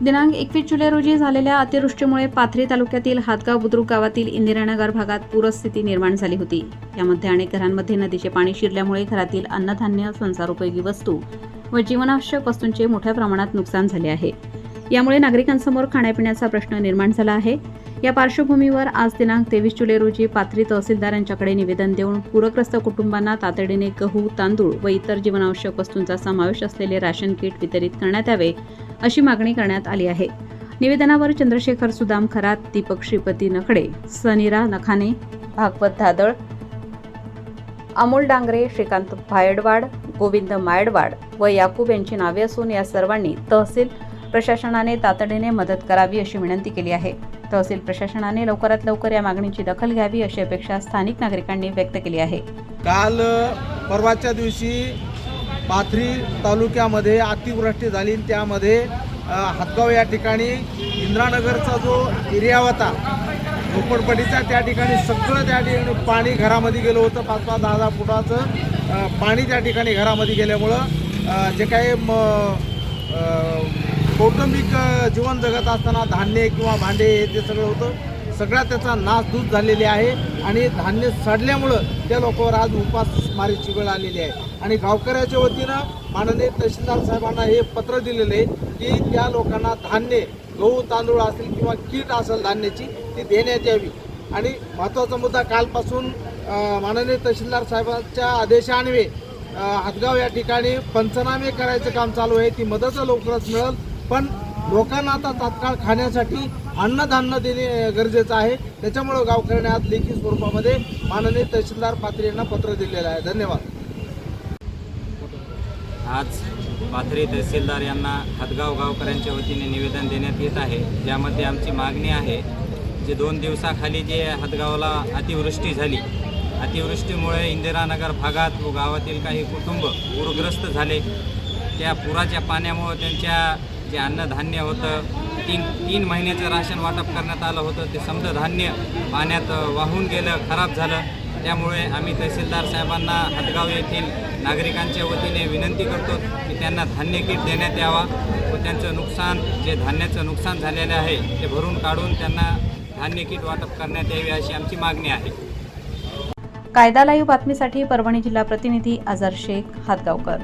दिनांक एकवीस जुलै रोजी झालेल्या अतिवृष्टीमुळे पाथरी तालुक्यातील हातगाव बुद्रुक गावातील इंदिरानगर भागात पूरस्थिती निर्माण झाली होती. यामध्ये अनेक घरांमध्ये नदीचे पाणी शिरल्यामुळे घरातील अन्नधान्य संसारोपयोगी वस्तू व जीवनावश्यक वस्तूंचे मोठ्या प्रमाणात नुकसान झाले आहे. यामुळे नागरिकांसमोर खाण्यापिण्याचा प्रश्न निर्माण झाला आहे. या पार्श्वभूमीवर आज दिनांक तेवीस जुलै रोजी पाथरी तहसीलदार यांच्याकडे निवेदन देऊन पूरग्रस्त कुटुंबांना तातडीने गहू तांदूळ व इतर जीवनावश्यक वस्तूंचा समावेश असलेले राशन किट वितरित करण्यात यावे अशी मागणी करण्यात आली आहे. निवेदनावर चंद्रशेखर सुदाम खरात दीपक श्रीपती नखडे सनीरा नखाने भागवत धादळ अमोल डांगरे श्रीकांत भायडवाड गोविंद मायडवाड व याकूब यांची नावे असून या सर्वांनी तहसील प्रशासनाने तातडीने मदत करावी अशी विनंती केली आहे. तहसील प्रशासनाने लवकरात लवकर या मागणीची दखल घ्यावी अशी अपेक्षा स्थानिक नागरिकांनी व्यक्त केली आहे. काल परवाच्या दिवशी पाथरी तालुक्यामध्ये अतिवृष्टी झाली आणि त्यामध्ये हातगाव या ठिकाणी इंद्रानगरचा जो एरिया होता झोपडपट्टीचा त्या ठिकाणी सगळं त्या ठिकाणी पाणी घरामध्ये गेलं होतं. पाच पाच दहा दहा फुटाचं पाणी त्या ठिकाणी घरामध्ये गेल्यामुळं जे काही म कौटुंबिक जीवन जगत असताना धान्य किंवा भांडे हे ते सगळं होतं सगळा त्याचा नासधूस झालेली आहे आणि धान्य सडल्यामुळं त्या लोकांवर आज उपासमारीची वेळ आलेली आहे. आणि गावकऱ्याच्या वतीनं माननीय तहसीलदार साहेबांना हे पत्र दिलेलं आहे की त्या लोकांना धान्य गहू तांदूळ असेल किंवा कीट असेल धान्याची ती देण्यात यावी. आणि महत्त्वाचा मुद्दा कालपासून माननीय तहसीलदार साहेबांच्या आदेशान्वे हातगाव या ठिकाणी पंचनामे करायचं काम चालू आहे. ती मदत लवकरच मिळेल. पण लोकांना आता तात्काळ खाण्यासाठी अन्नधान्य देणे गरजेचं आहे. त्याच्यामुळं गावकऱ्यांनी आज लेखी स्वरूपामध्ये माननीय तहसीलदार पात्री यांना पत्र दिलेलं आहे. धन्यवाद. आज पाथरी तहसीलदार यांना हदगाव गावकऱ्यांच्या वतीने निवेदन देण्यात येत आहे. ज्यामध्ये आमची मागणी आहे जे दोन दिवसाखाली जे हदगावला अतिवृष्टी झाली. अतिवृष्टीमुळे इंदिरानगर भागात व गावातील काही कुटुंब पूरग्रस्त झाले. त्या पुराच्या पाण्यामुळं त्यांच्या जे अन्नधान्य होतं तीन तीन महिन्याचं राशन वाटप करण्यात आलं होतं ते समजा धान्य पाण्यात वाहून गेलं खराब झालं. त्यामुळे आम्ही तहसीलदार साहेबांना हदगाव येथील नागरिकांच्या वतीने विनंती करतो की त्यांना धान्य किट देण्यात यावा. व त्यांचं नुकसान जे धान्याचं नुकसान झालेलं आहे ते भरून काढून त्यांना धान्य किट वाटप करण्यात यावी अशी आमची मागणी आहे. कायदा लाईव्ह बातमीसाठी परभणी जिल्हा प्रतिनिधी आझार शेख हातगावकर.